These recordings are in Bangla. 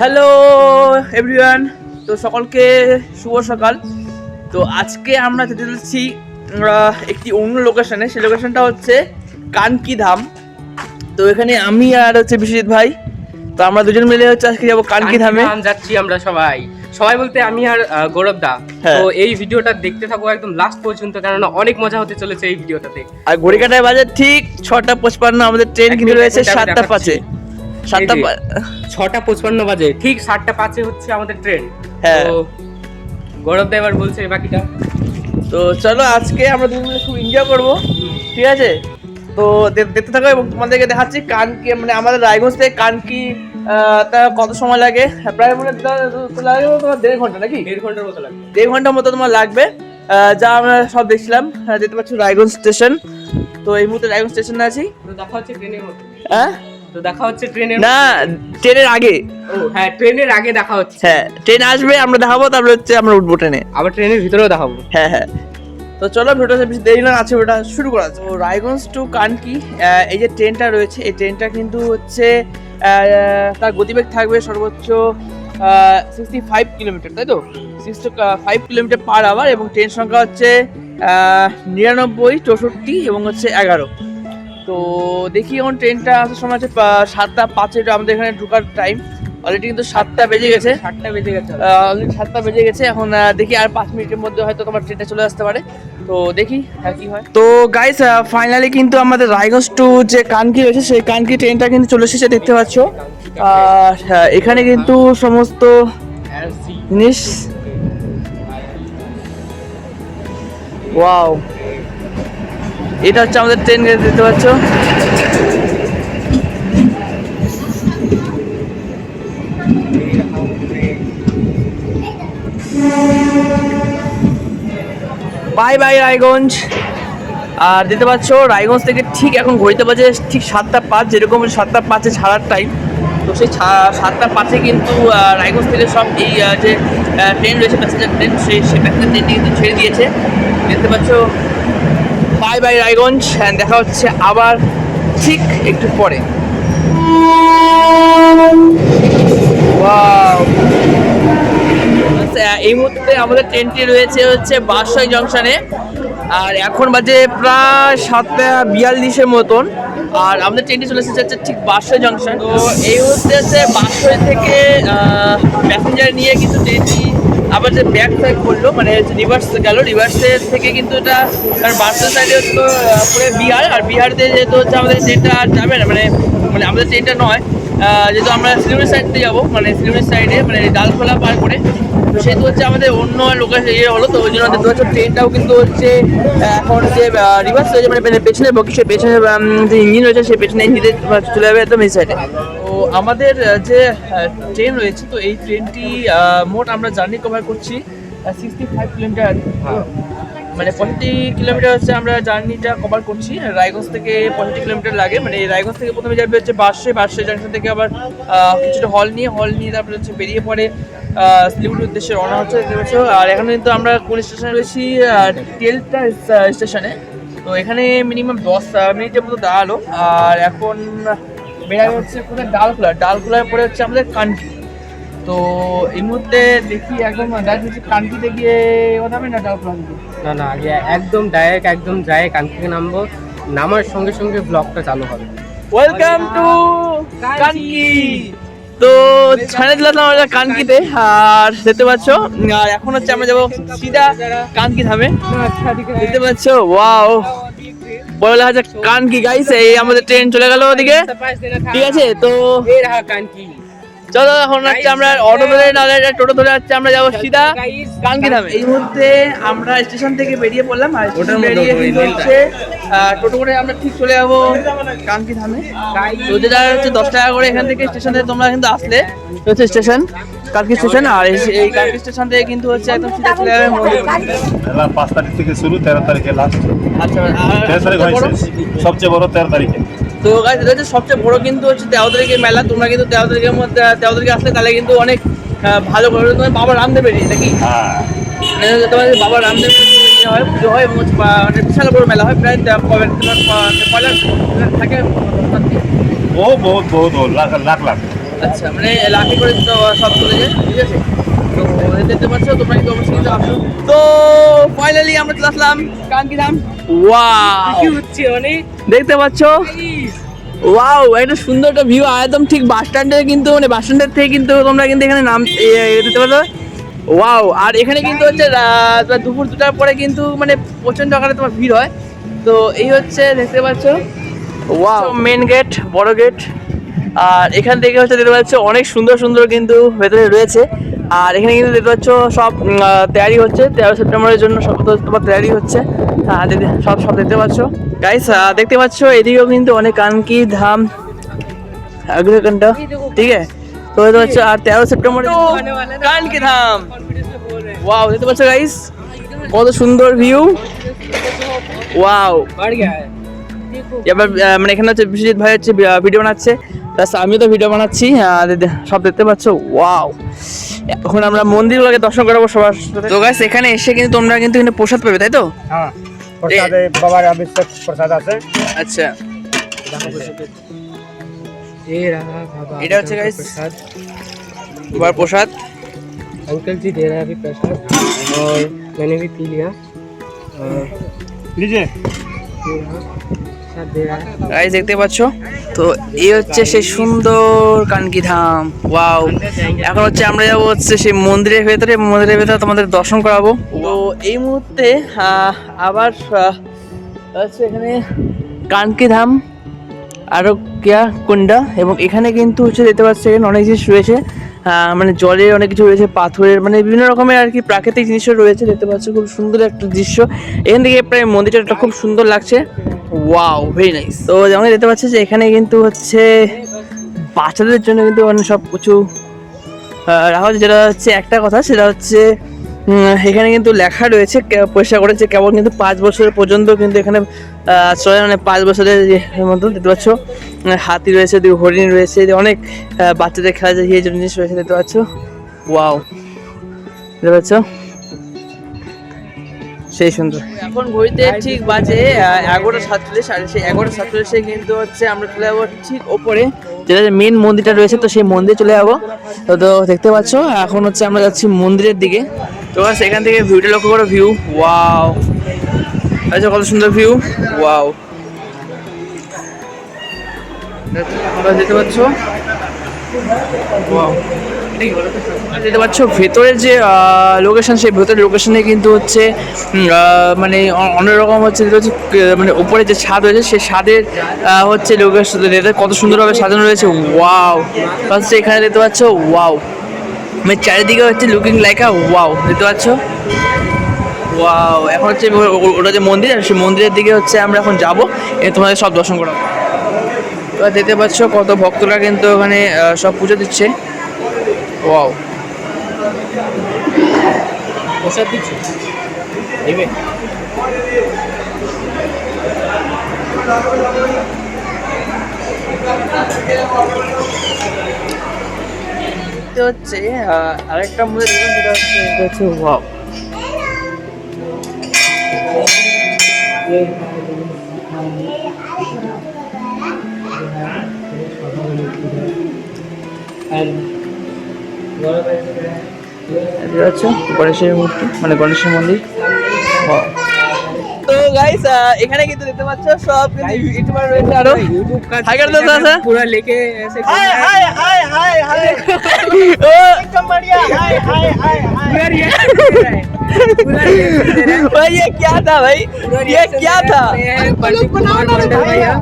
হ্যালো এভরিওয়ান তো সকলকে শুভ সকাল। তো আজকে আমরা যেতে আহ, একটি অন্য লোকেশনে সেই লোকেশনটা হচ্ছে কানকি ধাম। তো এখানে আমি আর হচ্ছে বিশ্বজিৎ ভাই। তো আমরা দুজন মিলে হচ্ছে আজকে যাব কানকি ধামে। যাচ্ছি আমরা সবাই। সবাই বলতে আমি আর গৌরব দা। হ্যাঁ। তো এই ভিডিওটা দেখতে থাকো একদম লাস্ট পর্যন্ত কেননা অনেক মজা হতে চলেছে এই ভিডিওটাতে। আর ঘড়ি কাটায় বাজে ঠিক ছটা পঁচপান্ন আমাদের ট্রেন কিন্তু রয়েছে সাতটা পাঁচে। সাতটা ছটা পঁচপান্ন বাজে ঠিক সাতটা পাঁচে হচ্ছে আমাদের ট্রেন হ্যাঁ। গৌরব এবার বলছে বাকিটা। তো চলো আজকে আমরা দুজন মিলে খুব এনজয় করব। ঠিক আছে? তো দেখতে থাকো এবং তোমাদেরকে দেখাচ্ছি কানকি মানে আমাদের রায়গঞ্জ থেকে কানকি আহ, তা কত সময় লাগে? প্রায় মনে লাগে তোমার দেড় ঘণ্টা নাকি? দেড় ঘণ্টার মতো লাগবে। দেড় ঘণ্টার মতো তোমার লাগবে। যা আমরা সব দেখছিলাম। হ্যাঁ, দেখতে পাচ্ছ রায়গঞ্জ স্টেশন তো এই মুহূর্তে রায়গঞ্জ স্টেশনে আছি। দেখা হচ্ছে ট্রেনের মধ্যে। হ্যাঁ? তো দেখা হচ্ছে ট্রেনের না ট্রেনের আগে। ও হ্যাঁ ট্রেনের আগে দেখা হচ্ছে। হ্যাঁ ট্রেন আসবে আমরা দেখাবো তারপরে হচ্ছে আমরা উঠবো ট্রেনে। আবার ট্রেনের ভিতরেও দেখাবো। হ্যাঁ হ্যাঁ। তো চলো ভিডিওটা বেশি দেরি না আছে ওটা শুরু করা তো রায়গঞ্জ টু কানকি এই যে ট্রেনটা রয়েছে এই ট্রেনটা কিন্তু হচ্ছে তার গতিবেগ থাকবে সর্বোচ্চ সিক্সটি ফাইভ কিলোমিটার তাই তো? Sixty five kilometre per hour এবং ট্রেন সংখ্যা হচ্ছে নিরানব্বই চৌষট্টি এবং হচ্ছে এগারো। তো দেখি এখন ট্রেনটা আসার সময় আছে সাতটা পাঁচে আমাদের এখানে ঢুকার টাইম অলরেডি কিন্তু সাতটা বেজে গেছে সাতটা বেজে গেছে অলরেডি সাতটা বেজে গেছে এখন দেখি আর পাঁচ মিনিটের মধ্যে হয়তো তোমার ট্রেনটা চলে আসতে পারে তো দেখি হ্যাঁ কি হয় তো গাইস ফাইনালি কিন্তু আমাদের রায়গঞ্জ টু যে কানকি রয়েছে সেই কানকি ট্রেনটা কিন্তু চলে এসেছে দেখতে পাচ্ছ আর হ্যাঁ, এখানে কিন্তু সমস্ত জিনিস ওয়াও এটা হচ্ছে আমাদের ট্রেন গেট, দেখতে পাচ্ছ? Bye bye Raiganj. আর দেখতে পাচ্ছ, রায়গঞ্জ থেকে ঠিক এখন ঘড়িতে বাজে ঠিক সাতটা পাঁচ, যেরকম সাতটা পাঁচে ছাড়ার টাইম তো সেই সাতটা পাঁচে কিন্তু রায়গঞ্জ থেকে সব এই যে ট্রেন রয়েছে প্যাসেঞ্জার ট্রেন সেই সেই প্যাসেঞ্জার ট্রেনটি কিন্তু ছেড়ে দিয়েছে। দেখতে পাচ্ছ বাই বাই রায়গঞ্জ দেখা হচ্ছে আবার ঠিক একটু পরে। এই মুহূর্তে আমাদের ট্রেনটি রয়েছে হচ্ছে বাসাই জংশনে আর এখন বাজে প্রায় সাতটা বিয়াল্লিশের মতন। আর আমাদের ট্রেনটি চলে এসেছে হচ্ছে ঠিক বাসাই জংশন তো এই মুহূর্তে হচ্ছে বাসাই থেকে প্যাসেঞ্জার নিয়ে কিন্তু ট্রেনটি আবার যে ব্যাক সাইড করল মানে রিভার্স গেল। রিভার্সের থেকে কিন্তু এটা কারণ বাসার সাইডে হচ্ছে পুরো বিহার, আর বিহার দিয়ে যেহেতু হচ্ছে আমাদের ট্রেনটা আর যাবে না মানে মানে আমাদের ট্রেনটা নয় যেহেতু আমরা শিলিগুড়ি সাইড যাব মানে শিলিগুড়ি সাইডে মানে ডালখোলা পার করে। সেহেতু হচ্ছে আমাদের অন্য লোকেশন ইয়ে হলো, তো ওই জন্য দেখতে পাচ্ছ ট্রেনটাও কিন্তু হচ্ছে এখন যে রিভার্স হয়েছে মানে পেছনে বকি সে পেছনে যে ইঞ্জিন রয়েছে, সে পেছনে ইঞ্জিনে চলে যাবে একদম এই সাইডে আমাদের যে ট্রেন রয়েছে তো এই ট্রেনটি মোট আমরা জার্নি কভার করছি সিক্সটি ফাইভ কিলোমিটার মানে পঁয়ষট্টি কিলোমিটার হচ্ছে আমরা জার্নিটা কভার করছি রায়গঞ্জ থেকে পঁয়ষট্টি কিলোমিটার লাগে। মানে রায়গঞ্জ থেকে প্রথমে যাবে হচ্ছে বাসে বাসে জাংশন থেকে আবার কিছুটা হল নিয়ে হল নিয়ে তারপরে হচ্ছে বেরিয়ে পড়ে আহ, শিলিগুড়ির উদ্দেশ্যে রওনা হচ্ছে দেখতে পাচ্ছ। আর এখানে কিন্তু আমরা কোন স্টেশনে রয়েছি? টেলটা স্টেশনে তো এখানে মিনিমাম দশ মিনিটের মতো দাঁড়াল। আর এখন বেড়াবে হচ্ছে কোথায় ডালখোলা ডালখোলার পরে হচ্ছে আমাদের কানকি তো এই মুহূর্তে দেখি একদম ডাইরেক্ট কানকিতে গিয়ে কথা না ডালখোলা থেকে না না আগে একদম ডাইরেক্ট একদম যায় কান থেকে নামবো। নামার সঙ্গে সঙ্গে ব্লগটা চালু হবে। ওয়েলকাম টু কানকি তো ছাড়ে দিলাম আমরা কানকিতে আর দেখতে পাচ্ছ আর এখন হচ্ছে আমরা যাব সিধা কানকি ধামে। দেখতে পাচ্ছ? ওয়াও বড় কান কি কানকি গাইছে এই আমাদের ট্রেন চলে গেল ওদিকে। ঠিক আছে তো কানকি। চলো এখন হচ্ছে আমরা অটো ধরে নাহলে টোটো ধরে হচ্ছে আমরা যাব সিধা কানকি ধামে। এই মুহূর্তে আমরা স্টেশন থেকে বেরিয়ে পড়লাম আর স্টেশন বেরিয়ে কিন্তু হচ্ছে টোটো করে আমরা ঠিক চলে যাব কানকি ধামে। তো যেটা হচ্ছে দশ টাকা করে এখান থেকে স্টেশন থেকে তোমরা কিন্তু আসলে হচ্ছে স্টেশন কালকি স্টেশন আর এই- কালকি স্টেশন থেকে কিন্তু হচ্ছে একদম সিধা চলে যাবে মন্দির। মেলা পাঁচ তারিখ থেকে শুরু তেরো তারিখে লাস্ট আচ্ছা তেরো তারিখ সবচেয়ে বড় তেরো তারিখে। তো গাইজ এটা হচ্ছে সবচেয়ে বড় কিন্তু হচ্ছে তেরো তারিখের মেলা। তোমরা কিন্তু তেরো তারিখের মধ্যে তেরো তারিখে আসলে তাহলে কিন্তু অনেক ভালো করে তোমার বাবা রামদেবের নাকি? হ্যাঁ। মানে তোমার বাবা রামদেব হয় পুজো হয় এবং মানে বিশাল বড় মেলা হয় প্রায় কবে- তোমার থাকে। বহু বহুত বহুত বহুত লাখ লাখ লাখ। আচ্ছা মানে লাঠি করে তো সব চলে যায় ঠিক আছে? তো দেখতে পাচ্ছ তোমরা কিন্তু অবশ্যই কিন্তু আসো। তো ফাইনালি আমরা চলে আসলাম কানকি ধাম। ওয়াও হচ্ছে অনেক দেখতে পাচ্ছ? ওয়াও একটা সুন্দর একটা ভিউ একদম ঠিক বাস স্ট্যান্ডে কিন্তু মানে বাস স্ট্যান্ডের থেকে কিন্তু তোমরা কিন্তু এখানে নাম দিতে পারো ওয়াও আর এখানে কিন্তু হচ্ছে দুপুর দুটার পরে কিন্তু মানে প্রচণ্ড আকারে তোমার ভিড় হয়। তো এই হচ্ছে, দেখতে পাচ্ছ? ওয়াও মেন গেট বড় গেট আর এখান থেকে হচ্ছে দেখতে পাচ্ছ অনেক সুন্দর সুন্দর কিন্তু ভেতরে রয়েছে। আর এখানে কিন্তু দেখতে পাচ্ছ সব তৈরি হচ্ছে। তেরো সেপ্টেম্বরের জন্য সব তোমার তৈরি হচ্ছে। হ্যাঁ, সব সব দেখতে পাচ্ছ। গাইস দেখতে পাচ্ছ এদিকেও কিন্তু অনেক কানকি ধাম। হ্যাঁ, আগ্রহকানটা ঠিক আছে? তো দেখতে পাচ্ছ আর তেরো সেপ্টেম্বর কানকি ধাম। ওয়াও দেখতে পাচ্ছ গাইস কত সুন্দর ভিউ ওয়াও এবার মানে এখানে হচ্ছে বিশ্বজিৎ ভাই হচ্ছে ভিডিও বানাচ্ছে। আমিও তো ভিডিও বানাচ্ছি আহ, দে- সব দেখতে পাচ্ছ ওয়াও এখন আমরা মন্দিরগুলোকে দর্শন করাবো সবার সাথে। তো গাইস এখানে এসে কিন্তু তোমরা কিন্তু এখানে প্রসাদ পাবে তাই তো হ্যাঁ প্রসাদ এই বাবার অভিষেক প্রসাদ আছে আচ্ছা ये रहा बाबा এটা হচ্ছে अंकल का guys। प्रसाद এবার প্রসাদ अंकल जी दे रहे हैं अभी प्रसाद और मैंने भी पी लिया और গাইজ দেখতে পাচ্ছ? তো এই হচ্ছে সেই সুন্দর কানকি ধাম। ওয়াও এখন হচ্ছে আমরা যাব হচ্ছে সেই মন্দিরের ভেতরে। মন্দিরের ভেতরে তোমাদের দর্শন করাবো। ও এই মুহূর্তে আবার হচ্ছে এখানে কানকি ধাম আরও কেয়া কুন্ডা এবং এখানে কিন্তু হচ্ছে দেখতে পাচ্ছি এখানে অনেক জিনিস রয়েছে। মানে জলের অনেক কিছু রয়েছে, পাথরের মানে বিভিন্ন রকমের আর কি প্রাকৃতিক জিনিসও রয়েছে। দেখতে পাচ্ছি খুব সুন্দর একটা দৃশ্য। এখান থেকে প্রায় মন্দিরটা খুব সুন্দর লাগছে। ওয়াও ভেরি নাইস তো যেমন দেখতে পাচ্ছি যে এখানে কিন্তু হচ্ছে বাচ্চাদের জন্য কিন্তু মানে সব কিছু রাখা হচ্ছে যেটা হচ্ছে একটা কথা, সেটা হচ্ছে এখানে কিন্তু লেখা রয়েছে পরিষ্কার করেছে কেবল কিন্তু পাঁচ বছর পর্যন্ত কিন্তু এখানে চলে মানে পাঁচ বছরের যে মতো, দেখতে পাচ্ছ। হাতি রয়েছে হরিণ রয়েছে অনেক বাচ্চাদের খেলা যায় এই জিনিস রয়েছে, দেখতে পাচ্ছ। ওয়াও দেখতে পাচ্ছ? সেই সুন্দর। এখন ঘড়িতে ঠিক বাজে এগারোটা সাতচল্লিশ, আর সেই এগারোটা সাতচল্লিশে কিন্তু হচ্ছে আমরা চলে যাব ঠিক ওপরে। যেটা মেন মন্দিরটা রয়েছে, তো সেই মন্দিরে চলে যাব। তো তো দেখতে পাচ্ছ, এখন হচ্ছে আমরা যাচ্ছি মন্দিরের দিকে। তো ব্যাস এখান থেকে ভিউটা লক্ষ্য করো ভিউ ওয়াও আচ্ছা কত সুন্দর ভিউ ওয়াও দেখতে পাচ্ছ ওয়াও দেখতে পাচ্ছ ভেতরের যে লোকেশন সেই ভেতরের লোকেশনে কিন্তু হচ্ছে মানে অন্যরকম হচ্ছে হচ্ছে মানে উপরে যে ছাদ রয়েছে, সেই ছাদের হচ্ছে লোকেশন কত সুন্দরভাবে সাজানো রয়েছে ওয়াও ফার্স্টে এখানে দেখতে পাচ্ছ ওয়াও মানে চারিদিকে হচ্ছে লুকিং লাইক আ ওয়াও দেখতে পাচ্ছ? ওয়াও এখন হচ্ছে ওটা যে মন্দির, আর সেই মন্দিরের দিকে হচ্ছে আমরা এখন যাব তোমাদের সব দর্শন করাবো। দেখতে পাচ্ছ, কত ভক্তরা কিন্তু ওখানে সব পুজো দিচ্ছে। ওয়াও প্রসাদ দিচ্ছি নেবে দেখতে হচ্ছে আরেকটা মধ্যে দেখুন যেটা হচ্ছে হচ্ছে ওয়াও And এটা হচ্ছে গণেশের মূর্তি মানে গণেশের মন্দির Wow. তো গাইস এখানে কিন্তু দেখতে পাচ্ছ সব কিন্তু ইউটিউবার রয়েছে আরো यूट्यूब का हाय कर दो थोड़ा सा। पूरा लेके ऐसे high hi hi hi high ও, একদম बढ़िया হাই হাই হাই হাই पूरा reaction दे रहा है पूरा reaction दे रहा है भाई ये क्या था भाई पूरा ये reaction क्या दे था रहा है। ये है प्रदीप कुमार मंडल भैया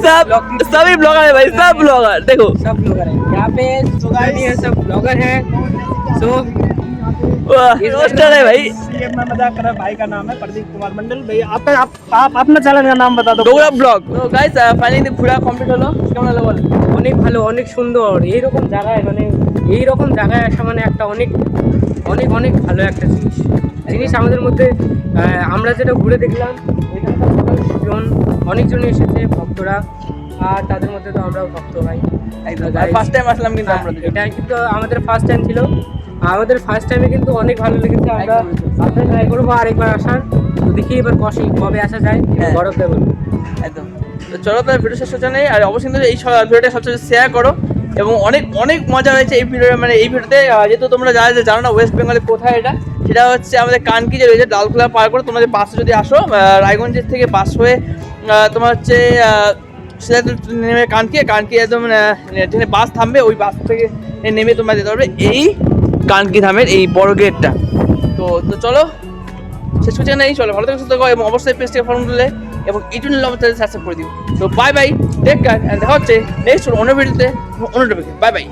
सब सभी ब्लॉगर है भाई सब ब्लॉगर देखो सब ब्लॉगर हैं यहाँ पे सुगानी है सब ब्लॉगर हैं सो रोस्टर है भाई ये मैं मजाक कर रहा भाई का नाम है प्रदीप कुमार मंडल भैया आपका आप, आप अपना चैनल का नाम बता दो ডোগরা ব্লগ তো গাইস ফাইনালি ঘোরা কমপ্লিট হলো কেমন হলো বল অনেক ভালো অনেক সুন্দর এইরকম জায়গায় মানে এইরকম জায়গায় আসা মানে একটা অনেক অনেক অনেক ভালো একটা জিনিস। জিনিস আমাদের মধ্যে আমরা যেটা ঘুরে দেখলাম এখানকার অনেকজন এসেছে ভক্তরা আর তাদের মধ্যে তো আমরাও ভক্ত ভাই। একদম ফার্স্ট টাইম আসলাম কিন্তু আমরা এটা কিন্তু আমাদের ফার্স্ট টাইম ছিল। আমাদের ফার্স্ট টাইমে কিন্তু অনেক ভালো লেগেছে। আমরা আমরা ট্রাই করব আরেকবার আসার। তো দেখি এবার কষি কবে আসা যায় হ্যাঁ। বরফ দেবো একদম। তো চলো তাহলে ভিডিও শেষ হচ্ছে নেই আর অবশ্যই এই ভিডিওটা সবচেয়ে শেয়ার করো। এবং অনেক অনেক মজা হয়েছে এই ভিডিও মানে এই ভিডিওতে যেহেতু তোমরা যারা জানো না ওয়েস্ট বেঙ্গলে কোথায় এটা, সেটা হচ্ছে আমাদের কানকি যে রয়েছে ডালখোলা পার করে তোমরা যে বাসে যদি আসো রায়গঞ্জের থেকে বাস হয়ে তোমার হচ্ছে সেটা নেমে কানকি কানকি একদম যেখানে বাস থামবে, ওই বাস থেকে নেমে তোমরা যেতে পারবে এই কানকি ধামের এই বড় গেটটা তো তো চলো, শেষ করছে নেই চলো ভালো থেকে, সুস্থ এবং অবশ্যই পেজটাকে ফর্ম করলে এবং ইউটিউব লাভ চ্যানেল সাবস্ক্রাইব করে দিও তো বাই বাই টেক কেয়ার দেখা হচ্ছে নেক্সট অন্য ভিডিওতে অন্য টপিকে বাই বাই